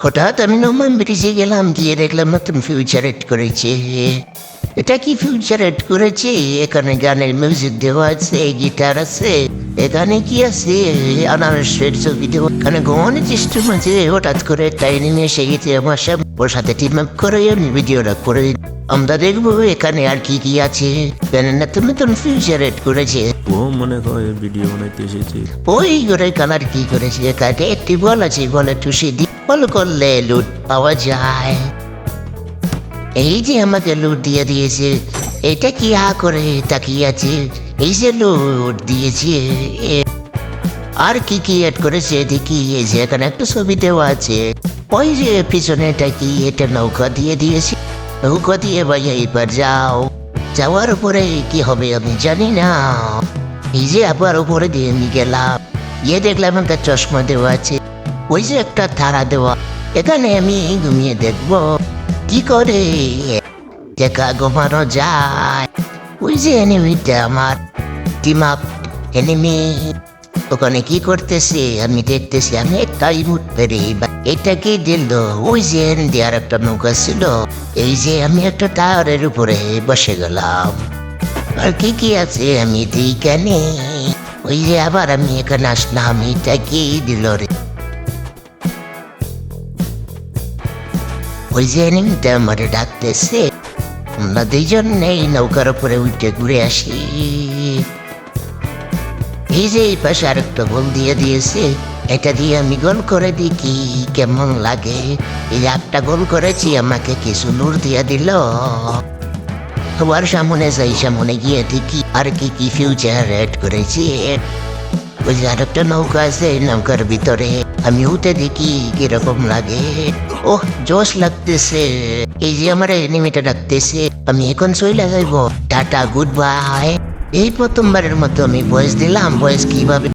হঠাৎ আমি নোমান ব্রিজে গেলাম গিয়ে দেখলাম নতুন ফিউচার এড করেছে এটা কি ফিউচার এড করেছে এখানে গানের মিউজিক দেওয়া আছে গিটার আছে এখানে কি আছে? আনারসের ছবি দেওয়া এখানে ঘুমানোর চেষ্টা মাঝে হঠাৎ করে আমার সাথে। ওর সাথে টিম আপ করে আমি ভিডিওটা করে আমরা দেখব এখানে আর কি কি আছে। কেন নতুন নতুন ফিউচার এড করেছে। ও মনে হয় ভিডিও বানাইতে এসেছে। ওই করে কালার কি করেছে? কাটে একটি বল আছে বলে টুসি দি। বল করলে লুট পাওয়া যায়। এই যে আমাকে লুট দিয়ে দিয়েছে। এটা কি হা করে তাকিয়ে আছে? এই যে লুট দিয়েছে আর কি কি এড করেছে দেখি এখানে একটা ছবি দেওয়া আছে। ওই যে পিছনে এটা কি, এটা নৌকা দিয়ে দিয়েছে। নৌকা দিয়ে ভাই, এবার যাও। যাওয়ার পরে কি হবে আমি জানি না। এই যে আবার উপরে দিয়ে নিয়ে গেলাম। ইয়ে দেখলাম একটা চশমা দেওয়া আছে। ওই যে একটা তারা দেওয়া। এখানে আমি ঘুমিয়ে দেখব। কি করে? দেখা ঘুমানো যায়। ওই যে এনিমিটা আমার। টিম আপ এনিমি ওখানে কি করতেছে? আমি দেখতেছি, আমি একটাই মুট পেরে এটা কি দিল? ওই যে আর একটা নৌকা ছিল। এই যে আমি একটা টাওয়ারের উপরে বসে গেলাম। আর কি কি আছে আমি দিই কেন ওই যে আবার আমি এখানে আসলাম, এটা কি দিল রে? ওই যে এনিমিটা আমারে ডাকতেছে। আমরা দুইজন এই নৌকার উপরে উঠে ঘুরে আসি। যে এই পাশে আরেকটা গোল দিয়ে দিয়েছে। এটা দিয়ে আমি গোল করে দিই কি কেমন লাগে। এই একটা গোল করেছি, আমাকে কিছু নূর দিয়ে দিল। সামনে যাই, সামনে গিয়ে দেখি আর কি কি ফিউচার এড করেছি। ওই যে আরেকটা নৌকা আছে, নৌকার ভিতরে আমি উঠে দেখি কীরকম লাগে। ওহ, জোশ লাগতেছে। এই যে আমার এনিমিটা ডাকতেছে, আমি এখন চলে যাইব। টাটা গুড বাই এই প্রথমবারের মতো আমি বয়স দিলাম বয়স কীভাবে